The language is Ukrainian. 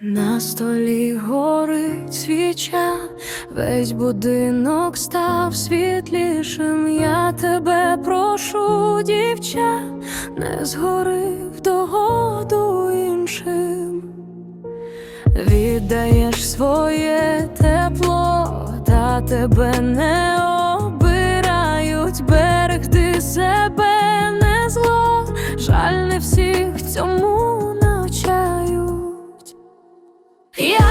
На столі горить свіча, весь будинок став світлішим. Я тебе прошу, дівча, не згори в догоду іншим, віддаєш своє тепло, та тебе не обирають, берегти себе не зло, жаль не всіх цьому. Yeah.